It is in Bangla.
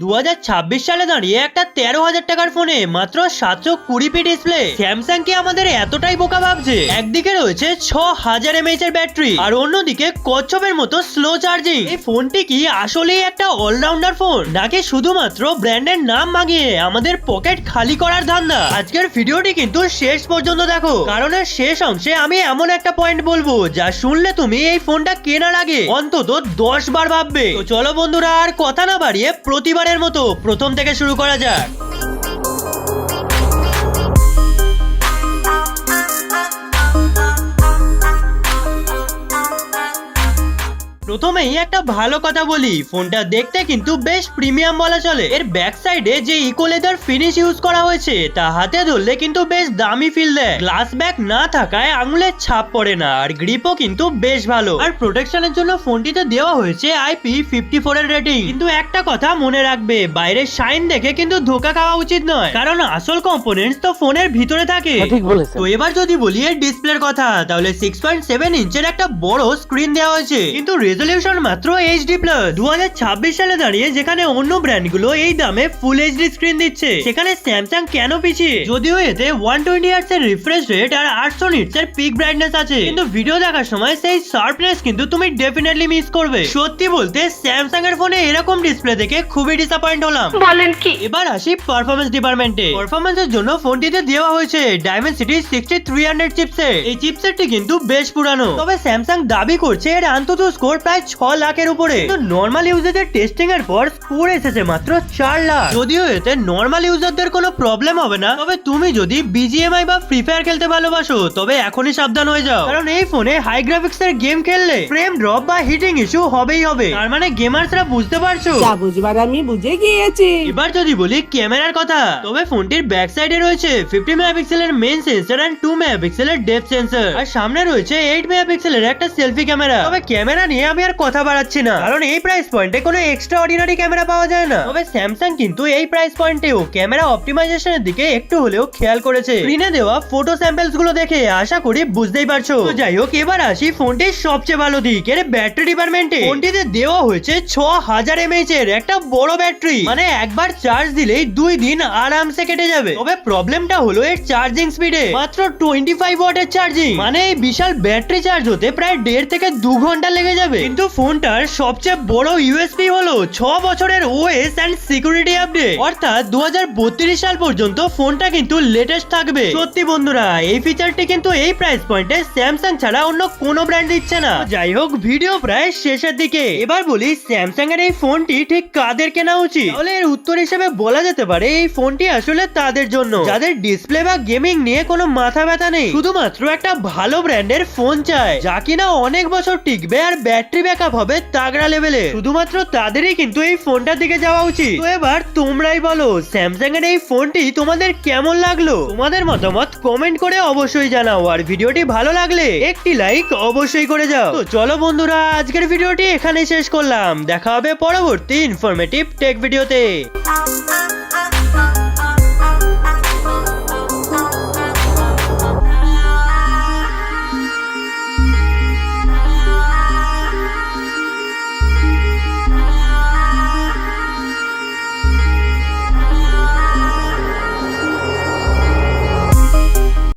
দু হাজার ছাব্বিশ সালে দাঁড়িয়ে একটা তেরো হাজার টাকার ফোনে মাত্র সাতশো কুড়ি পি ডিসপ্লে। স্যামসাং কি আমাদের এতটাই বোকা ভাবছে। একদিকে রয়েছে ছ হাজার এমএইচ এর ব্যাটারি, আর অন্যদিকে কচ্ছপের মতো স্লো চার্জিং এই ফোনটি কি আসলেই একটা অলরাউন্ডার ফোন নাকি শুধুমাত্র ব্র্যান্ডের নাম মাগিয়ে আমাদের পকেট খালি করার ধান্দা? আজকের ভিডিওটি কিন্তু শেষ পর্যন্ত দেখো, কারণ শেষ অংশে আমি এমন একটা পয়েন্ট বলব, যা শুনলে তুমি এই ফোনটা কেনার আগে অন্তত দশ বার ভাববে। চলো বন্ধুরা, আর কথা না বাড়িয়ে প্রতিবারের মতো প্রথম থেকে শুরু করা যাক। প্রথমেই একটা ভালো কথা বলি। ফোনটা দেখতে কিন্তু বেশ প্রিমিয়াম বলা চলে। এর ব্যাক সাইডে যে ইকো লেদার ফিনিশ ইউজ করা হয়েছে তা হাতে ধরলে কিন্তু বেশ দামি ফিল দেয়। গ্লাস ব্যাক না থাকায় আঙুলের ছাপ পড়ে না আর গ্রিপও কিন্তু বেশ ভালো। আর প্রোটেকশনের জন্য ফোনটিতে দেওয়া হয়েছে আইপি ফিফটি ফোর এর রেটিং কিন্তু একটা কথা মনে রাখবে বাইরের সাইন দেখে কিন্তু ধোকা খাওয়া উচিত নয়। কারণ আসল কম্পোনেন্টস তো ফোনের ভিতরে থাকে। তো এবার যদি বলি এর ডিসপ্লের কথা তাহলে সিক্স পয়েন্ট সেভেন ইঞ্চের একটা বড় স্ক্রিন দেওয়া হয়েছে। কিন্তু রেজলিউশন মাত্র এইচডি প্লাস দু সালে দাঁড়িয়ে যেখানে অন্য ব্র্যান্ডগুলো এই দামে ফুল এইচডি স্ক্রিন দিচ্ছে। সেখানে স্যামসাং কেন পিছিয়ে? যদিও এতে ওয়ান টোয়েন্টি আর্টস এর রিফ্রেশ রেট আর আটশো নিটস এর পিক ব্রাইটনেস আছে। কিন্তু ভিডিও দেখার সময় সেই শার্পনেস কিন্তু তুমি ডেফিনেটলি মিস করবে। সত্যি বলতে স্যামসাং এর ফোনে এরকম ডিসপ্লে দেখে খুবই ডিসঅ্যাপয়েন্ট হলাম। বলেন কি? এবার আসি পারফরমেন্স ডিপার্টমেন্টে পারফরমেন্সের জন্য ফোনটিতে দেওয়া হয়েছে Dimensity sixty three hundred chipset এই চিপসেটটি কিন্তু বেশ পুরানো। তবে স্যামসাং দাবি করছে এর অন্তত স্কোর প্রায় ছ লাখের উপরে। নর্মাল ইউজারদের টেস্টিং এর পর স্কোর এসেছে মাত্র চার লাখ। যদিও এতে নর্মাল ইউজারদের কোনো প্রবলেম হবে না তবে তুমি যদি বিজিএমআই বা ফ্রি ফায়ার খেলতে ভালোবাসো তবে এখনই সাবধান হয়ে যাও। কারণ এই ফোনে হাই গ্রাফিক্স এর গেম খেললে ফ্রেম ড্রপ বা হিটিং ইস্যু হবেই হবে। তার মানে গেমার্সরা বুঝতে পারছ? যা বুঝবার আমি বুঝে গিয়েছি। এবার যদি বলি ক্যামেরার কথা তবে ফোনটির ব্যাক সাইডে রয়েছে ফিফটি মেগাপিক্সেলের মেইন সেন্সর এন্ড টু মেগাপিক্সেলের ডেপ সেন্সর আর সামনে রয়েছে এইট মেগাপিক্সেলের একটা সেলফি ক্যামেরা তবে ক্যামেরা নিয়ে আমি আর কথা বাড়াচ্ছি না। কারণ এই প্রাইস পয়েন্টে কোনো এক্সট্রা অর্ডিনারি ক্যামেরা পাওয়া যায় না। তবে স্যামসাং কিন্তু এই প্রাইস পয়েন্টেও ক্যামেরা অপটিমাইজেশনের দিকে একটু হলেও খেয়াল করেছে। স্ক্রিনে দেওয়া ফটো স্যাম্পলসগুলো দেখে আশা করি বুঝতেই পারছ। যাই হোক, এবার আসি ফোনটির সবচেয়ে ভালো দিক, এর ব্যাটারি ডিপার্টমেন্টে ফোনটিতে দেওয়া হয়েছে ছ হাজার এমএইচ এর একটা বড় ব্যাটারি মানে একবার চার্জ দিলেই দুই দিন আরামসে কেটে যাবে। তবে প্রবলেমটা হলো এর চার্জিং স্পিডে মাত্র টোয়েন্টি ফাইভ ওয়াটের চার্জিং মানে এই বিশাল ব্যাটারি চার্জ হতে প্রায় দেড় থেকে দু ঘণ্টা লেগে যাবে। কিন্তু ফোনটার সবচেয়ে বড় ইউএসপি হলো ছ বছরের ওএস অ্যান্ড সিকিউরিটি আপডেট অর্থাৎ দু সাল পর্যন্ত ফোনটা কিন্তু লেটেস্ট থাকবে। সত্যি বন্ধুরা, এই ফিচারটি কিন্তু এই প্রাইস পয়েন্টে স্যামসাং ছাড়া অন্য কোনো ব্র্যান্ড দিচ্ছে না। যাই হোক ভিডিও প্রায় শেষের দিকে। এবার বলি স্যামসাং এর এই ফোনটি ঠিক কাদের কেনা উচিত? তাহলে এর উত্তর হিসেবে বলা যেতে পারে, এই ফোনটি আসলে তাদের জন্য। যাদের ডিসপ্লে বা গেমিং নিয়ে কোনো মাথা ব্যথা নেই, শুধুমাত্র একটা ভালো ব্র্যান্ডের ফোন চায় যা কিনা অনেক বছর টিকবে আর ব্যাটারি ব্যাকআপ হবে তাগড়া লেভেলে শুধুমাত্র তাদেরই কিন্তু এই ফোনটার দিকে যাওয়া উচিত। তো এবার তোমরাই বলো স্যামসাং এর এই ফোনটি তোমাদের কেমন লাগল? তোমাদের মতামত কমেন্ট করে অবশ্যই জানাও, আর ভিডিওটি ভালো লাগলে একটি লাইক অবশ্যই করে যাও। তো চলো বন্ধুরা, আজকের ভিডিওটি এখানেই শেষ করলাম। দেখা হবে পরবর্তী ইনফরমেটিভ টেক ভিডিওতে